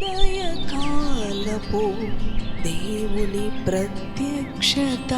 ఉదయకాలపు దేవుని ప్రత్యక్షత.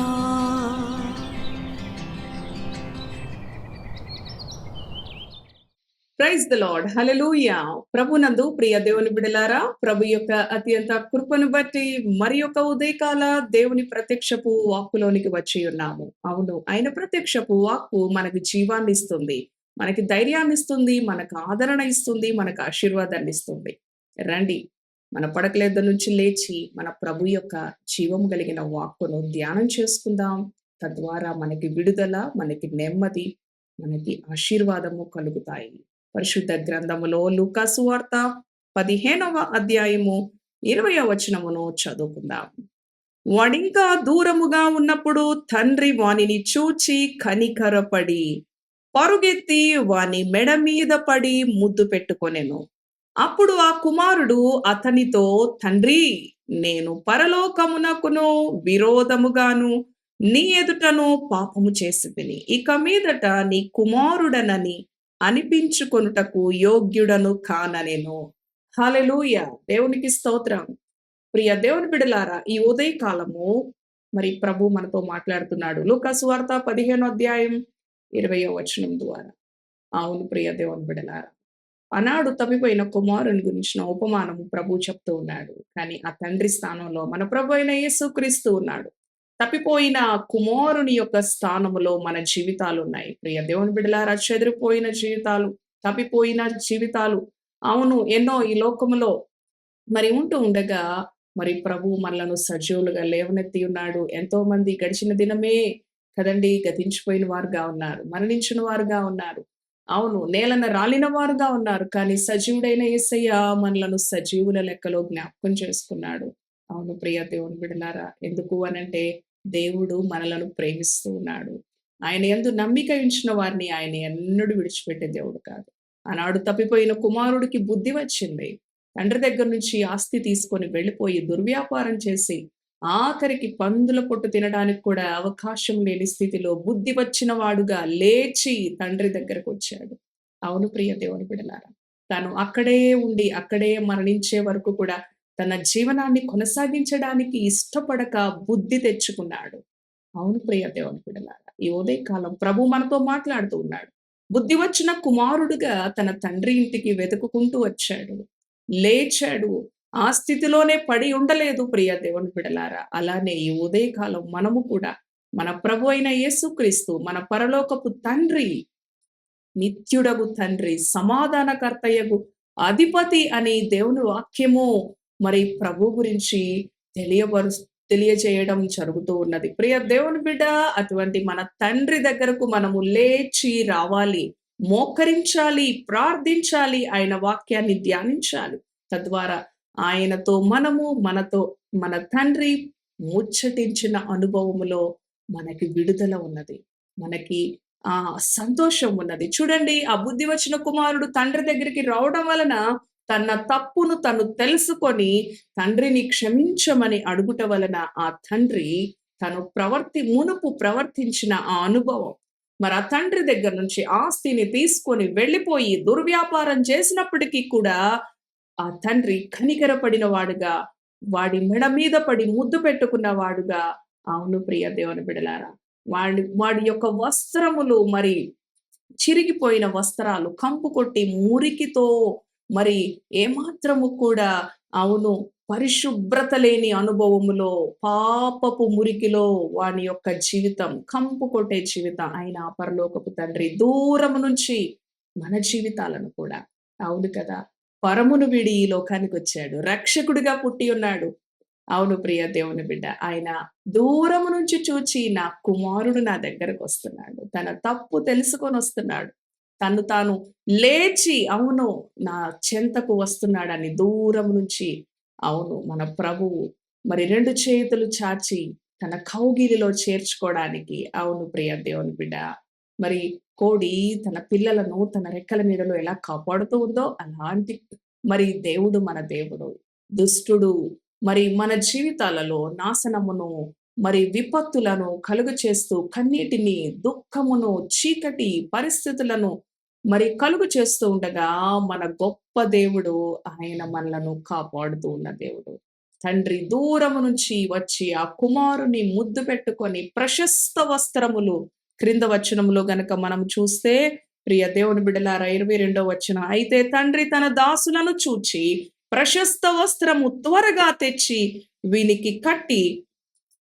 Praise the Lord. హల్లెలూయా. ప్రభునందు ప్రియ దేవుని బిడలారా ప్రభు యొక్క అత్యంత కృపను బట్టి మరి యొక్క ఉదయకాల దేవుని ప్రత్యక్షపు వాక్కులోనికి వచ్చి ఉన్నాము. అవును ఆయన ప్రత్యక్షపు వాక్కు మనకి జీవాన్ని ఇస్తుంది. మనకి ధైర్యాన్ని ఇస్తుంది మనకు ఆదరణ ఇస్తుంది మనకు ఆశీర్వాదాన్ని ఇస్తుంది. రండి మన పడకలేద నుంచి లేచి మన ప్రభు యొక్క జీవం కలిగిన వాక్కును ధ్యానం చేసుకుందాం. తద్వారా మనకి విడుదల మనకి నెమ్మది మనకి ఆశీర్వాదము కలుగుతాయి. పరిశుద్ధ గ్రంథములో లూకాసు వార్త పదిహేనవ అధ్యాయము ఇరవయ వచనమును చదువుకుందాం. వాడింకా దూరముగా ఉన్నప్పుడు తండ్రి వానిని చూచి కనికరపడి పరుగెత్తి వాని మెడ మీద పడి ముద్దు పెట్టుకొనెను. అప్పుడు ఆ కుమారుడు అతనితో తండ్రి నేను పరలోకమునకును విరోధముగాను నీ ఎదుటను పాపము చేసిదిని ఇక మీదట నీ కుమారుడనని అనిపించుకొనుటకు యోగ్యుడను కాననేను. హలెలూయ దేవునికి స్తోత్రం. ప్రియ దేవుని బిడలారా ఈ ఉదయకాలము మరి ప్రభు మనతో మాట్లాడుతున్నాడు. లూకాసువార్త పదిహేను అధ్యాయం ఇరవయో వచనం ద్వారా. అవును ప్రియ దేవుని బిడలారా. అనాడు తప్పిపోయిన కుమారుని గురించిన ఉపమానము ప్రభు చెప్తూ ఉన్నాడు. కానీ ఆ తండ్రి స్థానంలో మన ప్రభు అయిన యేసుక్రీస్తు ఉన్నాడు. తప్పిపోయిన కుమారుని యొక్క స్థానములో మన జీవితాలు ఉన్నాయి. ప్రియ దేవుని బిడలారా చెదిరిపోయిన జీవితాలు తప్పిపోయిన జీవితాలు అవును ఎన్నో ఈ లోకములో మరి ఉంటూ ఉండగా మరి ప్రభు మనలను సజీవులుగా లేవనెత్తి ఉన్నాడు. ఎంతో మంది గడిచిన దినమే కదండి గతించిపోయిన వారుగా ఉన్నారు మరణించిన వారుగా ఉన్నారు. అవును. నేలన రాలిన వారుగా ఉన్నారు. కానీ సజీవుడైన యేసయ్య మనలను సజీవుల లెక్కలో జ్ఞాపకం చేసుకున్నాడు. అవును ప్రియ దేవుని బిడలారా ఎందుకు అనంటే దేవుడు మనలను ప్రేమిస్తూ ఉన్నాడు. ఆయన ఎందు నమ్మిక ఉంచిన వారిని ఆయన ఎన్నడూ విడిచిపెట్టే దేవుడు కాదు. ఆనాడు తప్పిపోయిన కుమారుడికి బుద్ధి వచ్చింది. తండ్రి దగ్గర నుంచి ఆస్తి తీసుకొని వెళ్ళిపోయి దుర్వ్యాపారం చేసి ఆఖరికి పందుల పొట్టు తినడానికి కూడా అవకాశం లేని స్థితిలో బుద్ధి వచ్చిన వాడుగా లేచి తండ్రి దగ్గరకు వచ్చాడు. అవును ప్రియ దేవుని బిడలారా తను అక్కడే ఉండి అక్కడే మరణించే వరకు కూడా తన జీవనాన్ని కొనసాగించడానికి ఇష్టపడక బుద్ధి తెచ్చుకున్నాడు. అవును ప్రియ దేవుని బిడలారా ఈ ఉదయకాలం ప్రభు మనతో మాట్లాడుతూ ఉన్నాడు. బుద్ధి వచ్చిన కుమారుడుగా తన తండ్రి ఇంటికి వెతుకుకుంటూ వచ్చాడు. లేచాడు ఆ స్థితిలోనే పడి ఉండలేదు ప్రియ దేవుని బిడలారా. అలానే ఈ ఉదయకాలం మనము కూడా మన ప్రభు అయిన యేసుక్రీస్తు మన పరలోకపు తండ్రి నిత్యుడగు తండ్రి సమాధానకర్తయ్యగు అధిపతి అని దేవుని వాక్యము మరి ప్రభు గురించి తెలియబరు తెలియజేయడం జరుగుతూ ఉన్నది. ప్రియ దేవుని బిడ్డ అటువంటి మన తండ్రి దగ్గరకు మనము లేచి రావాలి మోకరించాలి ప్రార్థించాలి ఆయన వాక్యాన్ని ధ్యానించాలి. తద్వారా ఆయనతో మనము మనతో మన తండ్రి ముచ్చటించిన అనుభవములో మనకి విడుదల ఉన్నది. మనకి ఆ సంతోషం ఉన్నది. చూడండి ఆ బుద్ధి వచ్చిన కుమారుడు తండ్రి దగ్గరికి రావడం వలన తన తప్పును తను తెలుసుకొని తండ్రిని క్షమించమని అడుగుట వలన ఆ తండ్రి తను ప్రవర్తి మునుపు ప్రవర్తించిన ఆ అనుభవం. మరి ఆ తండ్రి దగ్గర నుంచి ఆస్తిని తీసుకొని వెళ్ళిపోయి దుర్వ్యాపారం చేసినప్పటికీ కూడా ఆ తండ్రి కనికరపడిన వాడుగా వాడి మెడ మీద పడి ముద్దు పెట్టుకున్న వాడుగా అవును ప్రియ దేవుని బిడలారా వాడి వాడి యొక్క వస్త్రములు మరి చిరిగిపోయిన వస్త్రాలు కంపు కొట్టి మురికితో మరి ఏమాత్రము కూడా అవును పరిశుభ్రత లేని అనుభవములో పాపపు మురికిలో వాని యొక్క జీవితం కంపు కొట్టే జీవితం ఆయన అపరలోకపు తండ్రి దూరము నుంచి మన జీవితాలను కూడా. అవును కదా పరమును విడి ఈ లోకానికి వచ్చాడు రక్షకుడిగా పుట్టి ఉన్నాడు. అవును ప్రియ దేవుని బిడ్డ ఆయన దూరము నుంచి చూచి నా కుమారుడు నా దగ్గరకు వస్తున్నాడు తన తప్పు తెలుసుకొని వస్తున్నాడు తను తాను లేచి అవును నా చెంతకు వస్తున్నాడని దూరం నుంచి అవును మన ప్రభువు మరి రెండు చేతులు చాచి తన కౌగిలిలో చేర్చుకోవడానికి అవును ప్రియ దేవుని బిడ్డ. మరి కోడి తన పిల్లలను తన రెక్కల నీడలో ఎలా కాపాడుతూ ఉందో అలాంటి మరి దేవుడు మన దేవుడు దుష్టుడు. మరి మన జీవితాలలో నాశనమును మరి విపత్తులను కలుగు చేస్తూ కన్నీటిని దుఃఖమును చీకటి పరిస్థితులను మరి కలుగు చేస్తూ ఉండగా మన గొప్ప దేవుడు ఆయన మనలను కాపాడుతూ ఉన్న దేవుడు. తండ్రి దూరము నుంచి వచ్చి ఆ కుమారుని ముద్దు పెట్టుకొని ప్రశస్త వస్త్రములు క్రింద వచనములో గనక మనం చూస్తే ప్రియ దేవుని బిడ్డలారా ఇరవై రెండో వచ్చిన అయితే తండ్రి తన దాసులను చూచి ప్రశస్త వస్త్రము త్వరగా తెచ్చి వీనికి కట్టి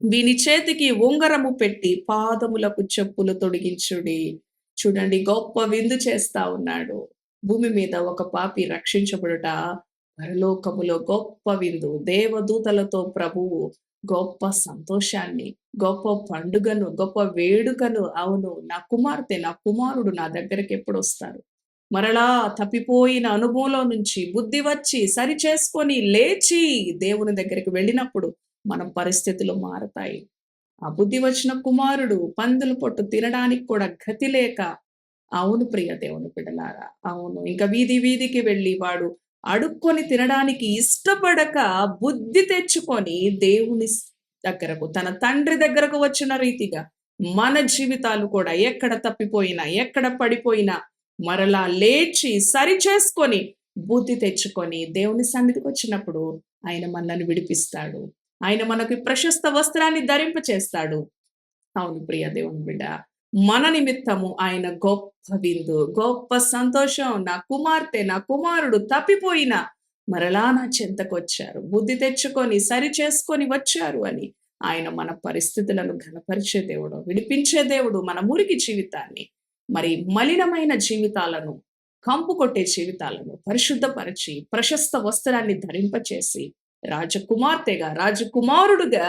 వీని చేతికి ఉంగరము పెట్టి పాదములకు చెప్పులు తొడిగించుడి. చూడండి గొప్ప విందు చేస్తా ఉన్నాడు. భూమి మీద ఒక పాపి రక్షించబడుట పరలోకములో గొప్ప విందు. దేవదూతలతో ప్రభువు గొప్ప సంతోషాన్ని గొప్ప పండుగను గొప్ప వేడుకను. అవును నా కుమార్తె నా కుమారుడు నా దగ్గరికి ఎప్పుడు వస్తారు? మరలా తప్పిపోయిన అనుభవంలో నుంచి బుద్ధి వచ్చి సరి చేసుకొని లేచి దేవుని దగ్గరికి వెళ్ళినప్పుడు మన పరిస్థితులు మారతాయి. ఆ బుద్ధి వచ్చిన కుమారుడు పందుల పొట్టు తినడానికి కూడా గతి లేక అవును ప్రియ దేవుని బిడ్డలారా అవును. ఇంకా వీధి వీధికి వెళ్ళి వాడు అడుక్కొని తినడానికి ఇష్టపడక బుద్ధి తెచ్చుకొని దేవుని దగ్గరకు తన తండ్రి దగ్గరకు వచ్చిన రీతిగా మన జీవితాలు కూడా ఎక్కడ తప్పిపోయినా ఎక్కడ పడిపోయినా మరలా లేచి సరి చేసుకొని బుద్ధి తెచ్చుకొని దేవుని సన్నిధికి వచ్చినప్పుడు ఆయన మనల్ని విడిపిస్తాడు. ఆయన మనకి ప్రశస్త వస్త్రాన్ని ధరింప చేస్తాడు అవును ప్రియ దేవుని బిడ్డ. మన నిమిత్తము ఆయన గొప్ప విందు గొప్ప సంతోషం. నా కుమార్తె నా కుమారుడు తప్పిపోయిన మరలా నా చెంతకు వచ్చారు బుద్ధి తెచ్చుకొని సరి చేసుకొని వచ్చారు అని ఆయన మన పరిస్థితులను ఘనపరిచే దేవుడు విడిపించే దేవుడు మన మురికి జీవితాన్ని మరి మలినమైన జీవితాలను కంపు కొట్టే జీవితాలను పరిశుద్ధపరిచి ప్రశస్త వస్త్రాన్ని ధరింపచేసి రాజకుమార్తెగా రాజకుమారుడుగా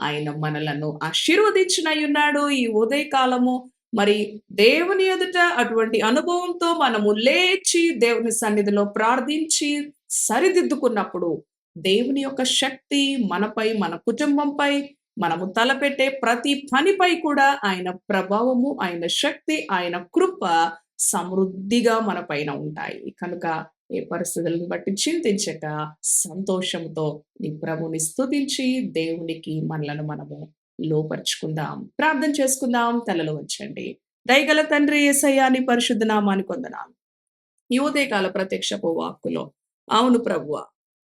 ఆయన మనలను ఆశీర్వదించినయున్నాడు ఈ ఉదయకాలము. మరి దేవుని ఎదుట అటువంటి అనుభవంతో మనము లేచి దేవుని సన్నిధిలో ప్రార్థించి సరిదిద్దుకున్నప్పుడు దేవుని యొక్క శక్తి మనపై మన కుటుంబంపై మనము తలపెట్టే ప్రతి పనిపై కూడా ఆయన ప్రభావము ఆయన శక్తి ఆయన కృప సమృద్ధిగా మన పైన ఉంటాయి. కనుక ఏ పరిస్థితులను బట్టి చింతించక సంతోషంతో నీ ప్రభుని స్థుతించి దేవునికి మనలను మనము లోపరుచుకుందాం. ప్రార్థన చేసుకుందాం. తలలో వచ్చండి దయగల తండ్రి ఏసయ్యాని పరిశుద్ధ నామాని కొందనాలు ఈ ఉదయకాల ప్రత్యక్షపు వాక్కులో అవును ప్రభువ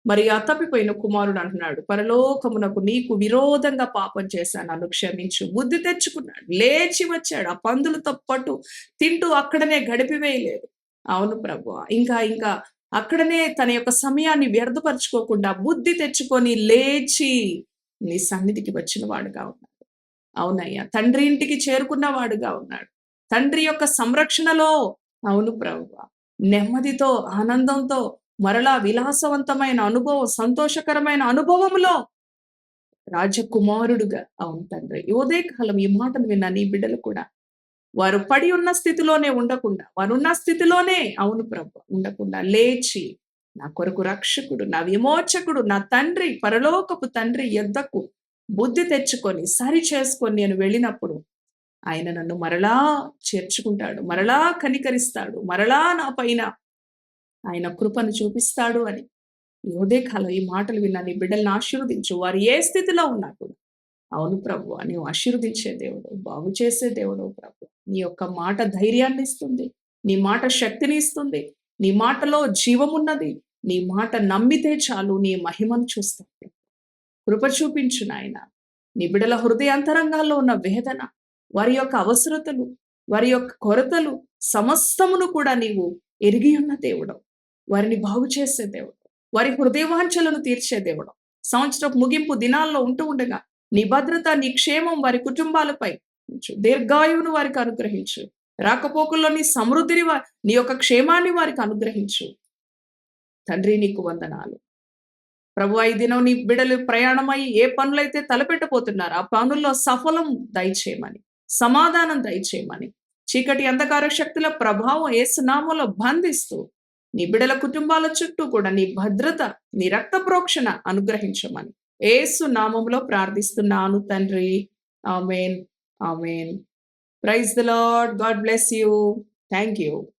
మరి ఆ తప్పిపోయిన కుమారుడు అంటున్నాడు పరలోకమునకు నీకు విరోధంగా పాపం చేశాను నన్ను క్షమించు బుద్ధి తెచ్చుకున్నాడు లేచి వచ్చాడు ఆ పందులతో పాటు తింటూ అక్కడనే గడిపివేయలేదు. అవును ప్రభు ఇంకా ఇంకా అక్కడనే తన యొక్క సమయాన్ని వ్యర్థపరచుకోకుండా బుద్ధి తెచ్చుకొని లేచి నీ సన్నిధికి వచ్చిన వాడుగా ఉన్నాడు. అవునయ్యా తండ్రి ఇంటికి చేరుకున్న వాడుగా ఉన్నాడు. తండ్రి యొక్క సంరక్షణలో అవును ప్రభు నెమ్మదితో ఆనందంతో మరలా విలాసవంతమైన అనుభవం సంతోషకరమైన అనుభవంలో రాజకుమారుడుగా అవును తండ్రి. ఉదయకాలం ఈ మాటను విన్న నీ బిడ్డలు కూడా వారు పడి ఉన్న స్థితిలోనే ఉండకుండా వారున్న స్థితిలోనే అవును ప్రభు ఉండకుండా లేచి నా కొరకు రక్షకుడు నా విమోచకుడు నా తండ్రి పరలోకపు తండ్రి ఎద్దకు బుద్ధి తెచ్చుకొని సరి చేసుకొని నేను వెళ్ళినప్పుడు ఆయన నన్ను మరలా చేర్చుకుంటాడు మరలా కనికరిస్తాడు మరలా నా పైన ఆయన కృపను చూపిస్తాడు అని. ఈ ఉదయకాలం ఈ మాటలు విన్నా నీ బిడ్డల్ని ఆశీర్వదించు. వారు ఏ స్థితిలో ఉన్నా కూడా అవును ప్రభు. నీవు ఆశీర్వదించే దేవుడు బాగు చేసే దేవుడు ప్రభు. నీ యొక్క మాట ధైర్యాన్ని ఇస్తుంది నీ మాట శక్తిని ఇస్తుంది నీ మాటలో జీవమున్నది నీ మాట నమ్మితే చాలు నీ మహిమను చూస్తావు కృప చూపించు నాయన. నీ బిడల హృదయాంతరంగాల్లో ఉన్న వేదన వారి యొక్క అవసరతలు వారి యొక్క కొరతలు సమస్తమును కూడా నీవు ఎరిగి ఉన్న దేవుడు. వారిని బాగు చేసే దేవుడు. వారి హృదయవాంఛలను తీర్చే దేవుడు. సంవత్సరం ముగింపు దినాల్లో ఉంటూ ఉండగా నీ భద్రత నీ క్షేమం వారి కుటుంబాలపై దీర్ఘాయువును వారికి అనుగ్రహించు. రాకపోకల్లో నీ సమృద్ధిని నీ యొక్క క్షేమాన్ని వారికి అనుగ్రహించు. తండ్రి నీకు వందనాలు. ప్రభు ఈ దినం నీ బిడలు ప్రయాణమై ఏ పనులైతే తలపెట్టబోతున్నారు ఆ పనుల్లో సఫలం దయచేయమని సమాధానం దయచేయమని చీకటి అంధకార శక్తుల ప్రభావం ఏసునామంలో బంధిస్తూ నీ బిడల కుటుంబాల చుట్టూ కూడా నీ భద్రత నీ రక్త ప్రోక్షణ అనుగ్రహించమని ఏసు నామంలో ప్రార్థిస్తున్నాను తండ్రి. Amen. Amen. Praise the Lord. God bless you. Thank you